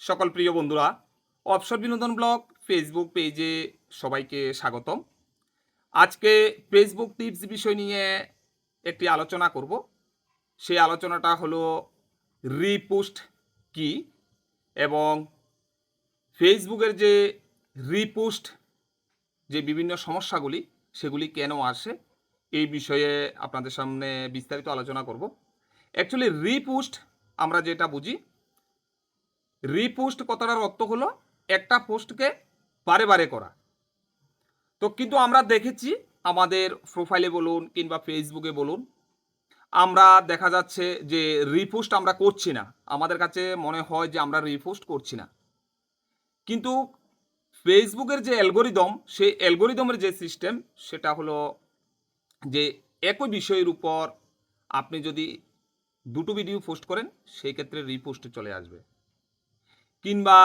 সকল প্রিয় বন্ধুরা, অবসর বিনোদন ব্লগ ফেসবুক পেজে সবাইকে স্বাগতম। আজকে ফেসবুক টিপস বিষয় নিয়ে একটি আলোচনা করব। সেই আলোচনাটা হলো রিপোস্ট কি এবং ফেসবুকের যে রিপোস্ট যে বিভিন্ন সমস্যাগুলি, সেগুলি কেন আসে, এই বিষয়ে আপনাদের সামনে বিস্তারিত আলোচনা করব। অ্যাকচুয়ালি রিপোস্ট আমরা যেটা বুঝি রিপোস্ট কথাটার অর্থ হলো একটা পোস্টকে বারে বারে করা। তো কিন্তু আমরা দেখেছি আমাদের প্রোফাইলে বলুন কিংবা ফেসবুকে বলুন, আমরা দেখা যাচ্ছে যে রিপোস্ট আমরা করছি না। আমাদের কাছে মনে হয় যে আমরা রিপোস্ট করছি না। কিন্তু ফেসবুকের যে অ্যালগোরিদম সেই অ্যালগোরিদমের যে সিস্টেম সেটা হলো যে একই বিষয়ের উপর আপনি যদি দুটো ভিডিও পোস্ট করেন, সেই ক্ষেত্রে রিপোস্ট চলে আসবে। কিংবা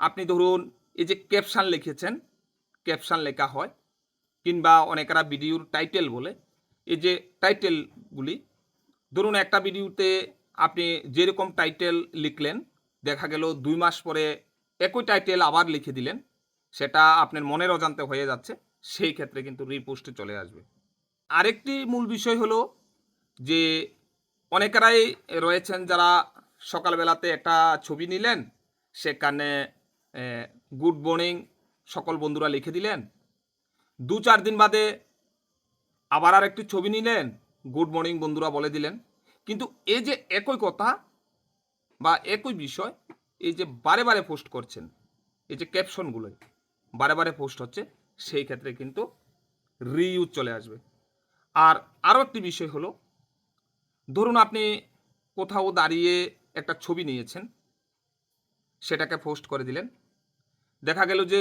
আপনি ধরুন এই যে ক্যাপশান লিখেছেন ক্যাপশান লেখা হয়, কিংবা অনেকেরা ভিডিওর টাইটেল বলে, এই যে টাইটেলগুলি ধরুন একটা ভিডিওতে আপনি যেরকম টাইটেল লিখলেন, দেখা গেল দুই মাস পরে একই টাইটেল আবার লিখে দিলেন, সেটা আপনার মনের অজান্তে হয়ে যাচ্ছে, সেই ক্ষেত্রে কিন্তু রিপোস্টে চলে আসবে। আরেকটি মূল বিষয় হলো যে, অনেকেরাই রয়েছেন যারা সকালবেলাতে একটা ছবি নিলেন, সেখানে গুড মর্নিং সকল বন্ধুরা লিখে দিলেন। দু চার দিন বাদে আবার আর একটি ছবি নিলেন, গুড মর্নিং বন্ধুরা বলে দিলেন। কিন্তু এই যে একই কথা বা একই বিষয়, এই যে বারে বারে পোস্ট করছেন, এই যে ক্যাপশনগুলোই বারে বারে পোস্ট হচ্ছে, সেই ক্ষেত্রে কিন্তু রিইউজ চলে আসবে। আর আরও একটি বিষয় হলো, ধরুন আপনি কোথাও দাঁড়িয়ে একটা ছবি নিয়েছেন। সেটাকে পোস্ট করে দিলেন। দেখা গেল যে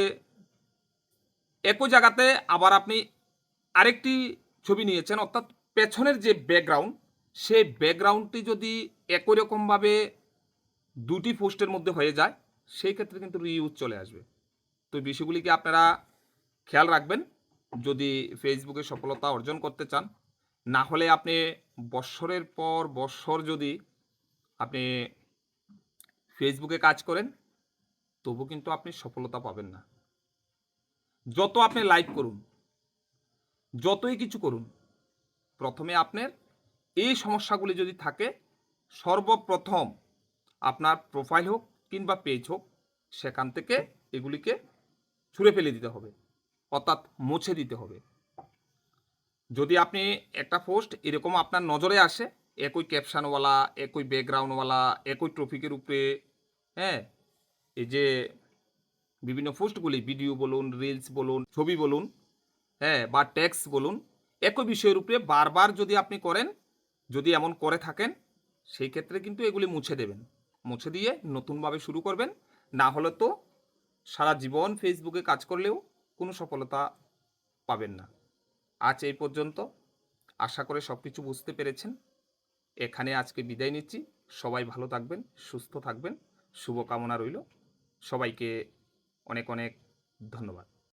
একই জায়গাতে আবার আপনি আরেকটি ছবি নিয়েছেন, অর্থাৎ পেছনের যে ব্যাকগ্রাউন্ড সেই ব্যাকগ্রাউন্ডটি যদি একই রকমভাবে দুটি পোস্টের মধ্যে হয়ে যায়, সেই ক্ষেত্রে কিন্তু রিইউজ চলে আসবে। তো বিষয়গুলিকে আপনারা খেয়াল রাখবেন? যদি ফেসবুকে সফলতা অর্জন করতে চান, না হলে আপনি বৎসরের পর বৎসর যদি আপনি ফেসবুকে কাজ করেন, তবু কিন্তু আপনি সফলতা পাবেন না। যত আপনি লাইক করুন, যতই কিছু করুন, প্রথমে আপনার এই সমস্যাগুলি যদি থাকে, সর্বপ্রথম আপনার প্রোফাইল হোক কিংবা পেজ হোক, সেখান থেকে এগুলিকে ছুঁড়ে ফেলে দিতে হবে, অর্থাৎ মুছে দিতে হবে। যদি আপনি একটা পোস্ট এরকম আপনার নজরে আসে একই ক্যাপশনওয়ালা একই ব্যাকগ্রাউন্ডওয়ালা একই ট্রফিকের উপরে হ্যাঁ? এই যে বিভিন্ন পোস্টগুলি ভিডিও বলুন রিলস বলুন, ছবি বলুন হ্যাঁ? বা ট্যাক্স বলুন, একই বিষয়ের উপরে বারবার যদি আপনি করেন, যদি এমন করে থাকেন, সেই ক্ষেত্রে কিন্তু এগুলি মুছে দেবেন। মুছে দিয়ে নতুনভাবে শুরু করবেন। না হলে তো সারা জীবন ফেসবুকে কাজ করলেও কোনো সফলতা পাবেন না। আজ এই পর্যন্ত। আশা করে সব কিছু বুঝতে পেরেছেন। এখানে আজকে বিদায় নিচ্ছি। সবাই ভালো থাকবেন, সুস্থ থাকবেন। শুভকামনা রইল। সবাইকে অনেক অনেক ধন্যবাদ।